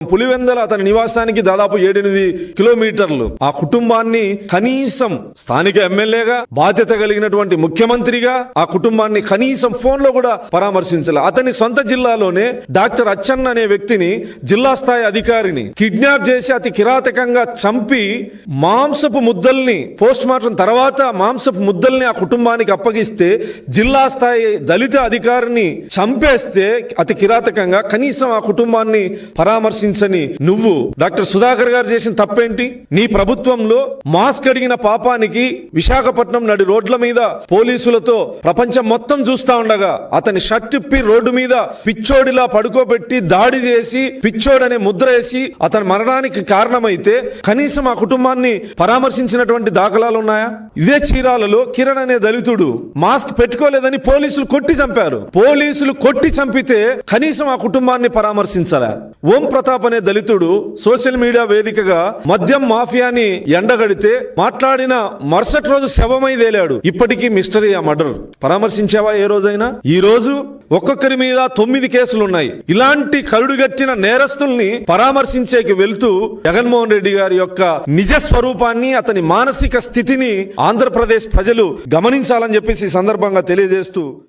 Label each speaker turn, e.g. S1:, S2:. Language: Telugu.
S1: పులివెందల అతని నివాసానికి దాదాపు ఏడెనిమిది కిలోమీటర్లు. ఆ కుటుంబాన్ని కనీసం స్థానిక ఎమ్మెల్యేగా బాధ్యత కలిగినటువంటి ముఖ్యమంత్రిగా ఆ కుటుంబాన్ని కనీసం ఫోన్లో కూడా పరామర్శించాలి. అతని సొంత జిల్లాలోనే డాక్టర్ అచ్చన్న అనే వ్యక్తిని జిల్లా స్థాయి అధికారిని కిడ్నాప్ చేసి అతి కిరాతకంగా చంపి మాంసపు ముద్దల్ని పోస్ట్ మార్టం తర్వాత మాంసపు ముద్దల్ని ఆ కుటుంబానికి అప్పగిస్తే జిల్లా స్థాయి దళిత అధికారిని చంపేస్తే అతి కిరాతకంగా కనీసం ఆ కుటుంబాన్ని పరామర్శించని నువ్వు. డాక్టర్ సుధాకర్ గారు చేసిన తప్పేంటి? నీ ప్రభుత్వంలో మాస్క్ అడిగిన పాపానికి విశాఖపట్నం నడి రోడ్ల మీద పోలీసులతో ప్రపంచం మొత్తం చూస్తా ఉండగా అతని షర్ట్ ఇప్పి రోడ్డు మీద పిచ్చోడిలా పడుకోబెట్టి దాడి చేసి పిచ్చోడనే ముద్ర వేసి అతని మరణానికి కారణమైతే కనీసం ఆ కుటుంబాన్ని పరామర్శించినటువంటి దాఖలాలు ఉన్నాయా? ఇదే చీరాలలో కిరణ్ అనే దళితుడు మాస్క్ పెట్టుకోలేదని పోలీసులు కొట్టి చంపారు. పోలీసులు కొట్టి చంపితే కనీసం ఆ కుటుంబాన్ని పరామర్శించాలా. ఓం ప్రతాప్ అనే దళితుడు సోషల్ మీడియా వేదికగా మద్యం మాఫియాని ఎండగడితే మాట్లాడిన మరుసటి రోజు శవమై తేలాడు. ఇప్పటికీ మిస్టరీ ఆ మర్డర్. పరామర్శించావా ఏ రోజైనా? ఈ రోజు ఒక్కొక్కరి మీద తొమ్మిది కేసులు ఉన్నాయి ఇలాంటి కరుడుగట్టిన నేరస్తుల్ని పరామర్శించేకి వెళ్తూ జగన్మోహన్ రెడ్డి గారి యొక్క నిజ స్వరూపాన్ని అతని మానసిక స్థితిని ఆంధ్రప్రదేశ్ ప్రజలు గమనించాలని చెప్పేసి సందర్భంగా తెలియజేస్తూ